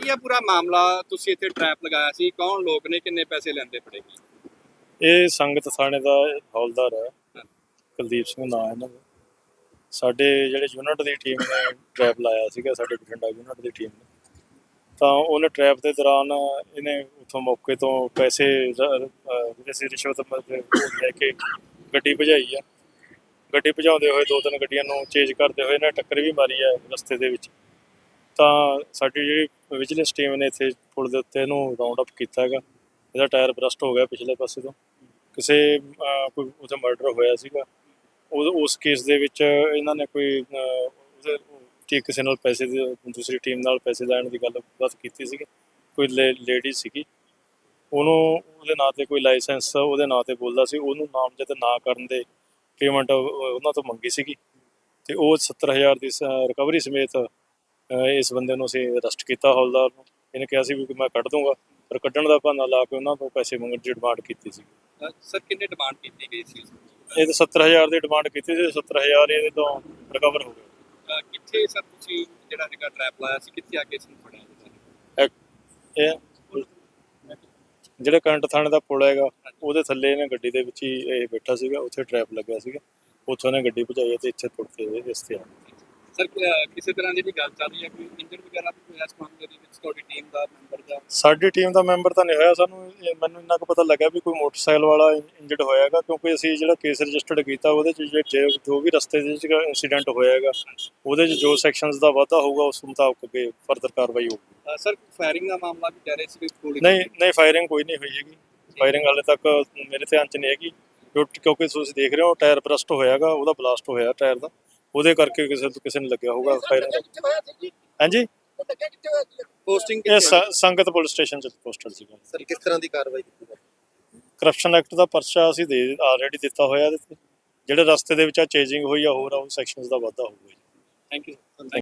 ਕੀ ਹੈ ਪੂਰਾ ਮਾਮਲਾ ਤੁਸੀਂ ਇੱਥੇ ਟ੍ਰੈਪ ਲਗਾਇਆ ਸੀ ਕੌਣ ਲੋਕ ਨੇ ਕਿੰਨੇ ਪੈਸੇ ਲੈਂਦੇ ਫੜੇਗੀ ਇਹ ਸੰਗਤ ਥਾਣੇ ਦਾ ਹੌਲਦਾਰ ਹੈ। ਕੁਲਦੀਪ ਸਿੰਘ ਨਾਮ ਹੈ ਇਹਨਾਂ ਦਾ। ਸਾਡੇ ਜਿਹੜੇ ਯੂਨਿਟ ਦੀ ਟੀਮ ਨੇ ਟ੍ਰੈਪ ਲਾਇਆ ਸੀਗਾ ਸਾਡੇ ਬਠਿੰਡਾ ਯੂਨਿਟ ਦੀ ਟੀਮ ਨੇ। ਤਾਂ ਉਹਨੇ ਟ੍ਰੈਪ ਦੇ ਦੌਰਾਨ ਇਹਨੇ ਉਥੋਂ ਮੌਕੇ ਤੋਂ ਪੈਸੇ ਜਿਹੜੇ ਸੀ ਰਿਸ਼ਵਤ ਲੈ ਕੇ ਗੱਡੀ ਭਜਾਈ ਆ। ਗੱਡੀ ਭਜਾਉਂਦੇ ਹੋਏ ਦੋ ਤਿੰਨ ਗੱਡੀਆਂ ਨੂੰ ਚੇਂਜ ਕਰਦੇ ਹੋਏ ਇਹਨੇ ਟੱਕਰ ਵੀ ਮਾਰੀ ਆ ਰਸਤੇ ਦੇ ਵਿੱਚ। ਤਾਂ ਸਾਡੀ ਜਿਹੜੀ ਵਿਜੀਲੈਂਸ ਟੀਮ ਨੇ ਇੱਥੇ ਪੁਲ ਦੇ ਉੱਤੇ ਇਹਨੂੰ ਰਾਉਂਡ ਅਪ ਕੀਤਾ ਹੈਗਾ। ਇਹਦਾ ਟਾਇਰ ਬਰਸਟ ਹੋ ਗਿਆ ਪਿਛਲੇ ਪਾਸੇ ਤੋਂ। ਕਿਸੇ ਕੋਈ ਉੱਥੇ ਮਰਡਰ ਹੋਇਆ ਸੀਗਾ। ਉਹ, ਉਸ ਕੇਸ ਦੇ ਵਿੱਚ ਇਹਨਾਂ ਨੇ ਕੋਈ ਉਹਦੇ ਠੀਕ ਕਿਸੇ ਨਾਲ ਪੈਸੇ ਦੀ, ਦੂਸਰੀ ਟੀਮ ਨਾਲ ਪੈਸੇ ਲੈਣ ਦੀ ਗੱਲ ਬਾਤ ਕੀਤੀ ਸੀਗੀ। ਕੋਈ ਲੇਡੀ ਸੀਗੀ। ਉਹਨੂੰ, ਉਹਦੇ ਨਾਂ ਤੇ ਕੋਈ ਲਾਇਸੈਂਸ ਉਹਦੇ ਨਾਂ ਤੇ ਬੋਲਦਾ ਸੀ। ਉਹਨੂੰ ਨਾਮਜ਼ਦ ਨਾ ਕਰਨ ਦੇ ਪੇਮੈਂਟ ਉਹਨਾਂ ਤੋਂ ਮੰਗੀ ਸੀਗੀ। ਤੇ ਉਹ 70000 ਦੀ ਰਿਕਵਰੀ ਸਮੇਤ ਇਸ ਬੰਦੇ ਨੂੰ ਅਸੀਂ ਅਰੈਸਟ ਕੀਤਾ ਹੌਲਦਾਰ ਨੂੰ। ਇਹਨੇ ਕਿਹਾ ਸੀ ਵੀ ਮੈਂ ਕੱਢ ਦੂੰਗਾ ਪਰ ਕੱਢਣ ਦਾ ਬਹਾਨਾ ਲਾ ਕੇ ਉਹਨਾਂ ਤੋਂ ਪੈਸੇ ਮੰਗਣ ਦੀ ਡਿਮਾਂਡ ਕੀਤੀ ਸੀ। ਸਰ ਕਿੰਨੇ ਡਿਮਾਂਡ ਕੀਤੀ ਗਈ ਸੀ ਇਹ ਤਾਂ 70000 ਦੀ ਡਿਮਾਂਡ ਕੀਤੀ ਸੀ 70000 ਇਹਦੇ ਤੋਂ ਰਿਕਵਰ ਹੋ ਗਿਆ ਕਿੱਥੇ ਸਰ ਤੁਸੀਂ ਜਿਹੜਾ ਹੈਗਾ ਟ੍ਰੈਪ ਲਾਇਆ ਸੀ ਕਿੱਥੇ ਆ ਕੇ ਨੂੰ ਫੜਿਆ ਇਹ ਜਿਹੜਾ ਕਰੰਟ ਥਾਣੇ ਦਾ ਪੁਲ ਹੈਗਾ ਉਹਦੇ ਥੱਲੇ ਇਹਨੇ ਗੱਡੀ ਦੇ ਵਿੱਚ ਹੀ ਇਹ ਬੈਠਾ ਸੀਗਾ ਉੱਥੇ ਟ੍ਰੈਪ ਲੱਗਿਆ ਸੀਗਾ। ਉੱਥੋਂ ਇਹਨੇ ਗੱਡੀ ਭਜਾਈ ਤੇ ਇੱਥੇ ਕੇ ਇਹ ਇਸ ਤੇ ਆ ਸਰ ਕਿਸੇ ਤਰ੍ਹਾਂ ਦੀ ਵੀ ਗੱਲ ਚੱਲ ਰਹੀ ਹੈ? ਕੋਈ ਇੰਜਨ ਵਗੈਰਾ ਵੀ ਹੋਇਆ ਇਸ ਮਾਮਲੇ ਦੇ ਵਿੱਚ? ਤੁਹਾਡੀ ਟੀਮ ਦਾ ਮੈਂਬਰ ਦਾ ਸਾਡੀ ਟੀਮ ਦਾ ਮੈਂਬਰ ਤਾਂ ਨਹੀਂ ਹੋਇਆ। ਸਾਨੂੰ ਇਹ- ਮੈਨੂੰ ਇੰਨਾ ਕੁ ਪਤਾ ਲੱਗਾ ਵੀ ਕੋਈ ਮੋਟਰਸਾਈਕਲ ਵਾਲਾ ਇੰਜਰਡ ਹੋਇਆਗਾ ਕਿਉਂਕਿ ਅਸੀਂ ਜਿਹੜਾ ਕੇਸ ਰਜਿਸਟਰਡ ਕੀਤਾ ਉਹਦੇ ਚ ਜੇ- ਜੇ ਜੋ ਵੀ ਰਸਤੇ ਦੇ ਵਿੱਚ ਇਨਸੀਡੈਂਟ ਹੋਇਆਗਾ ਉਹਦੇ ਚ ਜੋ ਸੈਕਸ਼ਨਸ ਦਾ ਵਾਧਾ ਹੋਊਗਾ ਉਸ ਮੁਤਾਬਕ ਅੱਗੇ ਫਰਦਰ ਕਾਰਵਾਈ ਹੋਊਗੀ। ਅਹ ਸਰ ਫਾਇਰਿੰਗ ਦਾ ਮਾਮਲਾ ਵੀ ਕਹਿ ਰਹੇ ਸੀ ਵੀ ਗੋਲੀ ਨਹੀਂ ਨਹੀਂ ਫਾਇਰਿੰਗ ਕੋਈ ਨਹੀਂ ਹੋਈ ਹੈਗੀ। ਫਾਇਰਿੰਗ ਹਾਲੇ ਤੱਕ ਮੇਰੇ ਧਿਆਨ 'ਚ ਨਹੀਂ ਹੈਗੀ। ਕਿਉਂ- ਕਿਉਂਕਿ ਤੁਸੀਂ ਦੇਖ ਰਹੇ ਹੋ ਟਾਇਰ ਬਰਸਟ ਹੋਇਆਗਾ ਉਹਦਾ ਬਲਾਸਟ ਹੋਇਆ ਟਾਇਰ ਦਾ। ਉਹਦੇ ਕਰਕੇ ਕਿਸੇ ਕਿਸੇ ਨੂੰ ਲੱਗਿਆ ਹੋਊਗਾ ਫਾਇਰਿੰਗ ਹਾਂਜੀ? ਪੋਸਟਿੰਗ ਇਹ ਸ- ਸੰਗਤ ਪੁਲਿਸ ਸਟੇਸ਼ਨ 'ਚ ਪੋਸਟਡ ਸੀਗਾ। ਸਰ ਕਿਸ ਤਰ੍ਹਾਂ ਦੀ ਕਾਰਵਾਈ ਕੀਤੀ ਜਾਵੇ ਕਰਪਸ਼ਨ ਐਕਟ ਦਾ ਪਰਚਾ ਅਸੀਂ ਦੇ ਆਲਰੇਡੀ ਦਿੱਤਾ ਹੋਇਆ ਇਹਦੇ ਤੇ। ਜਿਹੜੇ ਰਸਤੇ ਦੇ ਵਿੱਚ ਆ ਚੇਂਜਿੰਗ ਹੋਈ ਆ ਹੋਰ ਆ ਉਹ ਸੈਕਸ਼ਨਸ ਦਾ ਵਾਧਾ ਹੋਊਗਾ ਜੀ। Thank you